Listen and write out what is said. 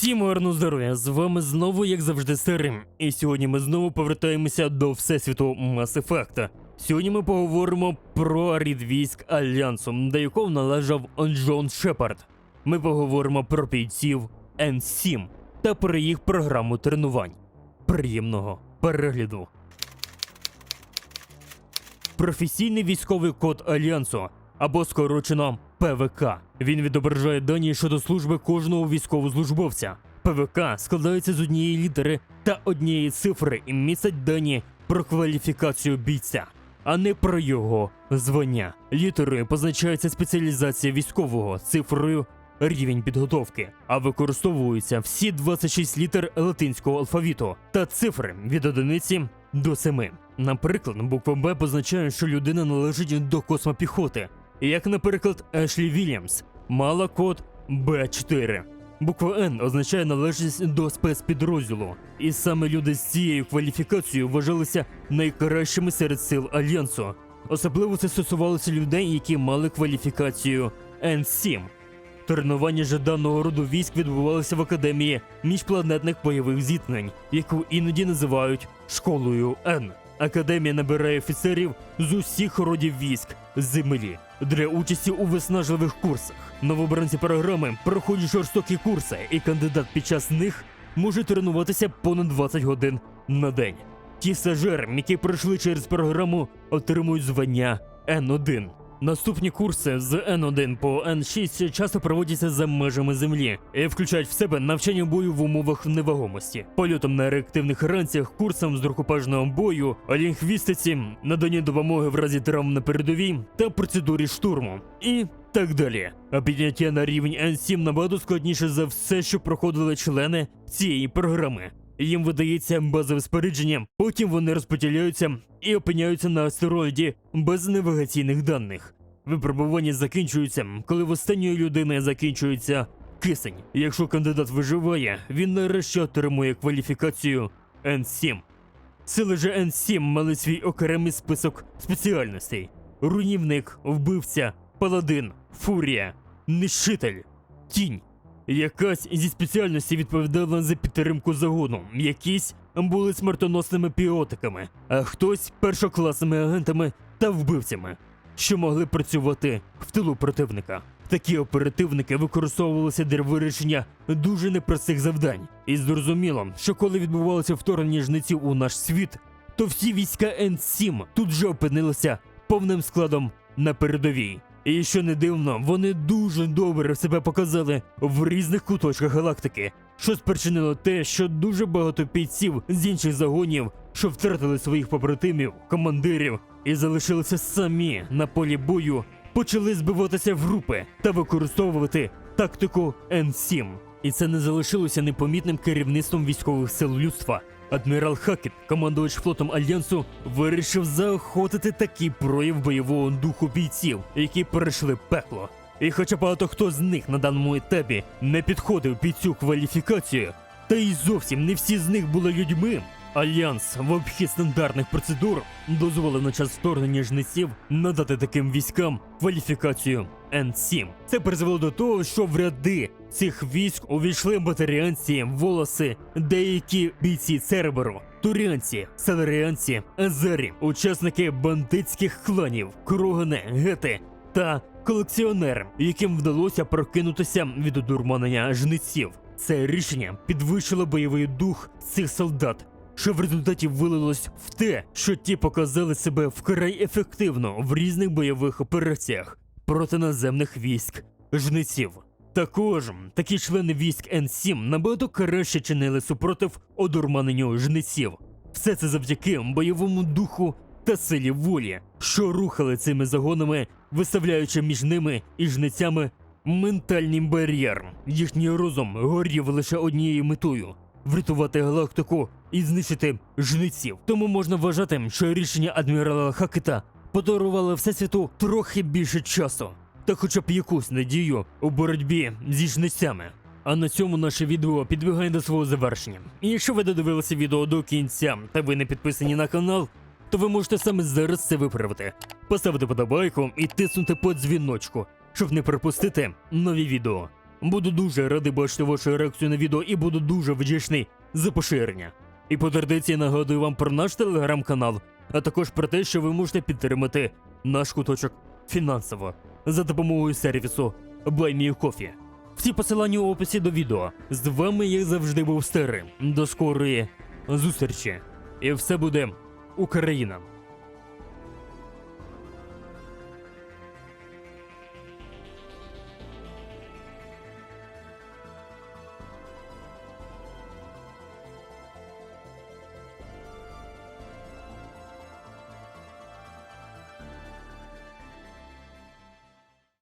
Всім гарного здоров'я! З вами знову, як завжди, Серим. І сьогодні ми знову повертаємося до всесвіту Mass Effect. Сьогодні ми поговоримо про рід військ Альянсу, до якого належав Джон Шепард. Ми поговоримо про бійців N7 та про їх програму тренувань. Приємного перегляду. Професійний військовий код Альянсу або скорочено ПВК. Він відображає дані щодо служби кожного військовослужбовця. ПВК складається з однієї літери та однієї цифри і містить дані про кваліфікацію бійця, а не про його звання. Літерою позначається спеціалізація військового, цифрою рівень підготовки, а використовуються всі 26 літер латинського алфавіту та цифри від одиниці до 7. Наприклад, буква Б позначає, що людина належить до космопіхоти, як, наприклад, Ешлі Вільямс мала код Б4. Буква Н означає належність до спецпідрозділу, і саме люди з цією кваліфікацією вважалися найкращими серед сил Альянсу. Особливо це стосувалося людей, які мали кваліфікацію Н7. Тренування же даного роду військ відбувалося в академії міжпланетних бойових зіткнень, яку іноді називають школою Н. Академія набирає офіцерів з усіх родів військ землі для участі у виснажливих курсах. Новобранці програми проходять жорстокі курси, і кандидат під час них може тренуватися понад 20 годин на день. Ті стажери, які пройшли через програму, отримують звання Н1. Наступні курси з N1 по N6 часто проводяться за межами землі і включають в себе навчання бою в умовах невагомості, польотом на реактивних ранцях, курсом з рукопажного бою, лінгвістиці, наданні допомоги в разі травм на передовій та процедурі штурму. І так далі. А підняття на рівень N7 набагато складніше за все, що проходили члени цієї програми. Їм видається базове спорядження, потім вони розподіляються і опиняються на астероїді без навігаційних даних. Випробування закінчуються, коли в останньої людини закінчується кисень. Якщо кандидат виживає, він нарешті отримує кваліфікацію N7. Сили же N7 мали свій окремий список спеціальностей: руйнівник, вбивця, паладин, фурія, нищитель, тінь. Якась зі спеціальності відповідала за підтримку загону, якісь були смертоносними піотиками, а хтось першокласними агентами та вбивцями, що могли працювати в тилу противника. Такі оперативники використовувалися для вирішення дуже непростих завдань. І зрозуміло, що коли відбувалося вторгнення жнеців у наш світ, то всі війська N7 тут же опинилися повним складом на передовій. І що не дивно, вони дуже добре себе показали в різних куточках галактики, що спричинило те, що дуже багато бійців з інших загонів, що втратили своїх побратимів, командирів і залишилися самі на полі бою, почали збиватися в групи та використовувати тактику N7. І це не залишилося непомітним керівництвом військових сил людства. Адмірал Хакет, командувач флотом Альянсу, вирішив заохотити такий прояв бойового духу бійців, які перейшли пекло. І хоча багато хто з них на даному етапі не підходив під цю кваліфікацію, та й зовсім не всі з них були людьми. Альянс в обхід стандартних процедур дозволив на час вторгнення жнеців надати таким військам кваліфікацію N7. Це призвело до того, що в ряди цих військ увійшли батаріанці, волоси, деякі бійці Церберу, туріанці, селеріанці, азері, учасники бандитських кланів, кругани, гети та колекціонери, яким вдалося прокинутися від одурманення жнеців. Це рішення підвищило бойовий дух цих солдат, що в результаті вилилось в те, що ті показали себе вкрай ефективно в різних бойових операціях проти наземних військ жнеців. Також такі члени військ Н7 набагато краще чинили супротив одурманенню жнеців. Все це завдяки бойовому духу та силі волі, що рухали цими загонами, виставляючи між ними і жнецями ментальний бар'єр. Їхній розум горів лише однією метою врятувати галактику і знищити жниців. Тому можна вважати, що рішення адмірала Хакета подарувало всесвіту трохи більше часу, та хоча б якусь надію у боротьбі зі жницями. А на цьому наше відео підбігає до свого завершення. І якщо ви додивилися відео до кінця та ви не підписані на канал, то ви можете саме зараз це виправити. Поставити подобайку і тиснути по дзвіночку, щоб не пропустити нові відео. Буду дуже радий бачити вашу реакцію на відео і буду дуже вдячний за поширення. І по традиції нагадую вам про наш телеграм-канал, а також про те, що ви можете підтримати наш куточок фінансово за допомогою сервісу BuyMeCoffee. Всі посилання у описі до відео. З вами, як завжди, був старим. До скорої зустрічі. І все буде Україна.